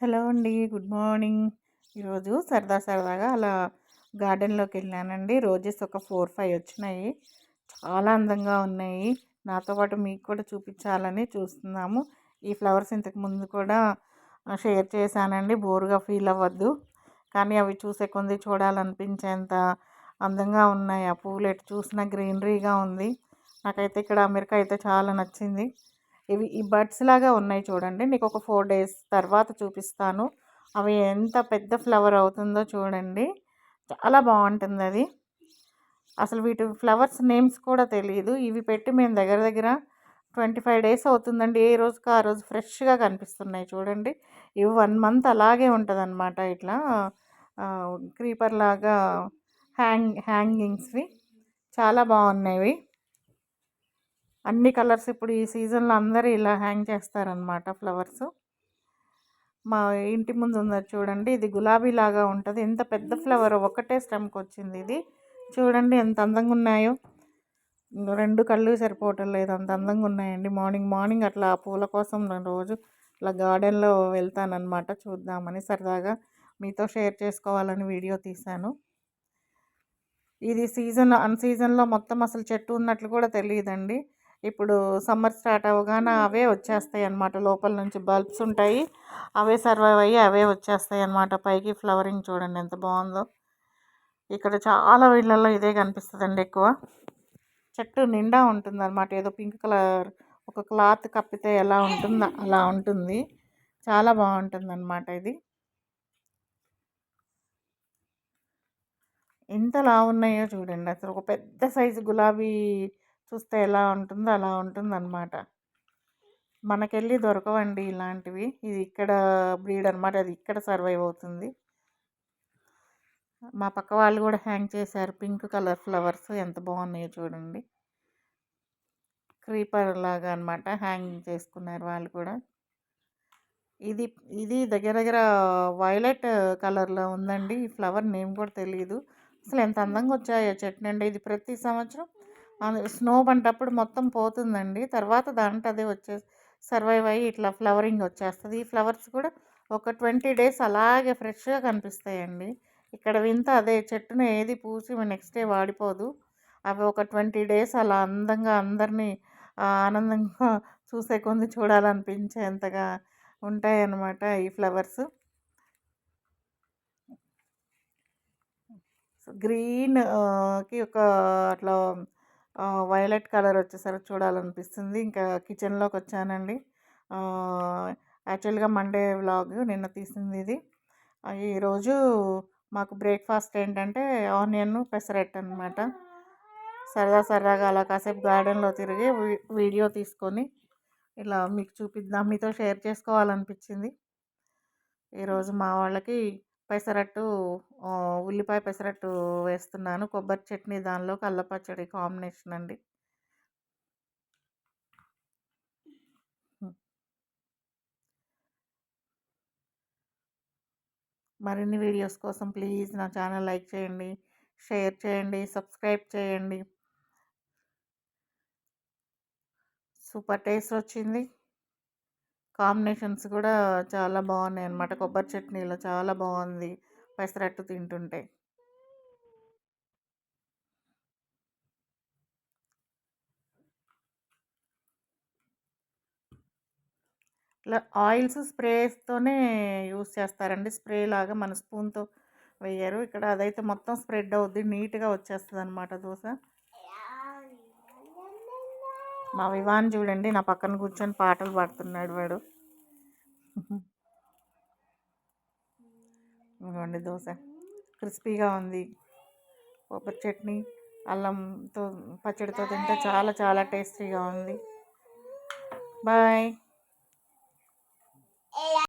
Hello అండి good morning. ఈరోజు సరదా సరదాగా అలా గార్డెన్లోకి వెళ్ళానండి. రోజెస్ ఒక ఫోర్ ఫైవ్ వచ్చినాయి. చాలా అందంగా ఉన్నాయి. నాతో పాటు మీకు కూడా చూపించాలని చూస్తున్నాము. ఈ ఫ్లవర్స్ ఇంతకు ముందు కూడా షేర్ చేశానండి. బోరుగా ఫీల్ అవ్వద్దు. కానీ అవి చూసే కొంది చూడాలనిపించేంత అందంగా ఉన్నాయి. ఆ పూలు ఎటు చూసినా గ్రీనరీగా ఉంది. నాకైతే ఇక్కడ అమెరికా అయితే చాలా నచ్చింది. ఇవి ఈ బర్డ్స్ లాగా ఉన్నాయి చూడండి. నీకు ఒక ఫోర్ డేస్ తర్వాత చూపిస్తాను. అవి ఎంత పెద్ద ఫ్లవర్ అవుతుందో చూడండి. చాలా బాగుంటుంది అది అసలు వీటి ఫ్లవర్స్ నేమ్స్ కూడా తెలియదు ఇవి పెట్టి మేము దగ్గర దగ్గర ట్వంటీ ఫైవ్ డేస్ అవుతుందండి. ఏ రోజుకి ఆ రోజు ఫ్రెష్గా కనిపిస్తున్నాయి చూడండి. ఇవి వన్ మంత్ అలాగే ఉంటుందన్నమాట ఇట్లా. క్రీపర్ లాగా హ్యాంగ్ హ్యాంగింగ్స్వి. చాలా బాగున్నాయి అన్ని కలర్స్ ఇప్పుడు ఈ సీజన్లో అందరూ ఇలా హ్యాంగ్ చేస్తారనమాట ఫ్లవర్స్. మా ఇంటి ముందు ఉన్నది చూడండి ఇది గులాబీ లాగా ఉంటుంది. ఎంత పెద్ద ఫ్లవర్ ఒకటే స్టెమ్కి వచ్చింది ఇది. చూడండి ఎంత అందంగా ఉన్నాయో. రెండు కళ్ళు సరిపోవటం లేదు అంత అందంగా ఉన్నాయండి. మార్నింగ్ మార్నింగ్ అట్లా పూల కోసం నేను రోజు ఇట్లా గార్డెన్లో వెళ్తానమాట చూద్దామని. సరదాగా మీతో షేర్ చేసుకోవాలని వీడియో తీశాను. ఇది సీజన్ అన్ సీజన్లో మొత్తం అసలు చెట్టు ఉన్నట్లు కూడా తెలియదండి. ఇప్పుడు సమ్మర్ స్టార్ట్ అవ్వగానే అవే వచ్చేస్తాయి అన్నమాట లోపల నుంచి బల్బ్స్ ఉంటాయి. అవే సర్వైవ్ అయ్యి అవే వచ్చేస్తాయి అన్నమాట పైకి ఫ్లవరింగ్ చూడండి ఎంత బాగుందో. ఇక్కడ చాలా వీళ్ళల్లో ఇదే కనిపిస్తుందండి ఎక్కువ. చెట్టు నిండా ఉంటుంది అనమాట ఏదో పింక్ కలర్ ఒక క్లాత్ కప్పితే ఎలా ఉంటుందో అలా ఉంటుంది. చాలా బాగుంటుంది అనమాట ఇది. ఎంత లా ఉన్నాయో చూడండి. అసలు ఒక పెద్ద సైజు గులాబీ చూస్తే ఎలా ఉంటుందో అలా ఉంటుందన్నమాట. మనకెళ్ళి దొరకవండి ఇలాంటివి. ఇది ఇక్కడ బ్రీడ్ అనమాట అది ఇక్కడ సర్వైవ్ అవుతుంది. మా పక్క వాళ్ళు కూడా హ్యాంగ్ చేశారు. పింక్ కలర్ ఫ్లవర్స్ ఎంత బాగున్నాయో చూడండి. క్రీపర్ లాగా అనమాట హ్యాంగింగ్ చేసుకున్నారు వాళ్ళు కూడా. ఇది ఇది దగ్గర దగ్గర వైలెట్ కలర్లో ఉందండి. ఈ ఫ్లవర్ నేమ్ కూడా తెలియదు అసలు ఎంత అందంగా వచ్చాయో చెట్టు అండి ఇది ప్రతి సంవత్సరం స్నో పడినప్పుడు మొత్తం పోతుందండి. తర్వాత దాంట్లో అదే వచ్చే సర్వైవ్ అయ్యి ఇట్లా ఫ్లవరింగ్ వచ్చేస్తుంది. ఈ ఫ్లవర్స్ కూడా ఒక ట్వంటీ డేస్ అలాగే ఫ్రెష్గా కనిపిస్తాయండి. ఇక్కడ వింత అదే చెట్టును ఏది పూసి నెక్స్ట్ డే వాడిపోదు. అవి ఒక ట్వంటీ డేస్ అలా అందంగా అందరినీ ఆనందంగా చూసే కొంది చూడాలనిపించేంతగా ఉంటాయి అన్నమాట ఈ ఫ్లవర్స్. గ్రీన్కి ఒక అట్లా వైలెట్ కలర్ వచ్చేసరికి చూడాలనిపిస్తుంది. ఇంకా కిచెన్లోకి వచ్చానండి. యాక్చువల్గా మండే వ్లాగ్ నిన్న తీసింది ఇది. ఈరోజు మాకు బ్రేక్ఫాస్ట్ ఏంటంటే ఆనియన్ పెసరెట్ అనమాట సరదా సరదాగా అలా కాసేపు గార్డెన్లో తిరిగి వీడియో తీసుకొని ఇలా మీకు చూపిద్దాం మీతో షేర్ చేసుకోవాలనిపించింది. ఈరోజు మా వాళ్ళకి పెసరట్టు ఉల్లిపాయ పెసరట్టు వేస్తున్నాను. కొబ్బరి చట్నీ దానిలో కల్ల పచ్చడి కాంబినేషన్ అండి. మరిన్ని వీడియోస్ కోసం ప్లీజ్ నా ఛానల్ లైక్ చేయండి షేర్ చేయండి సబ్స్క్రైబ్ చేయండి. సూపర్ టేస్ట్ వచ్చింది. కాంబినేషన్స్ కూడా చాలా బాగున్నాయి అనమాట కొబ్బరి చట్నీలో చాలా బాగుంది పెసరట్టు తింటుంటే. ఇట్లా ఆయిల్స్ స్ప్రేస్తోనే యూస్ చేస్తారండి. స్ప్రే లాగా మన స్పూన్తో వేయరు. ఇక్కడ అదైతే మొత్తం స్ప్రెడ్ అవుద్ది నీట్గా వచ్చేస్తుంది అనమాట దోశ. మా వివాన్ చూడండి నా పక్కన కూర్చొని పాటలు పాడుతున్నాడు వాడు. ఇదిగోండి దోశ. క్రిస్పీగా ఉంది. కొబ్బరి చట్నీ అల్లంతో పచ్చడితో తింటే చాలా చాలా టేస్టీగా ఉంది. బాయ్.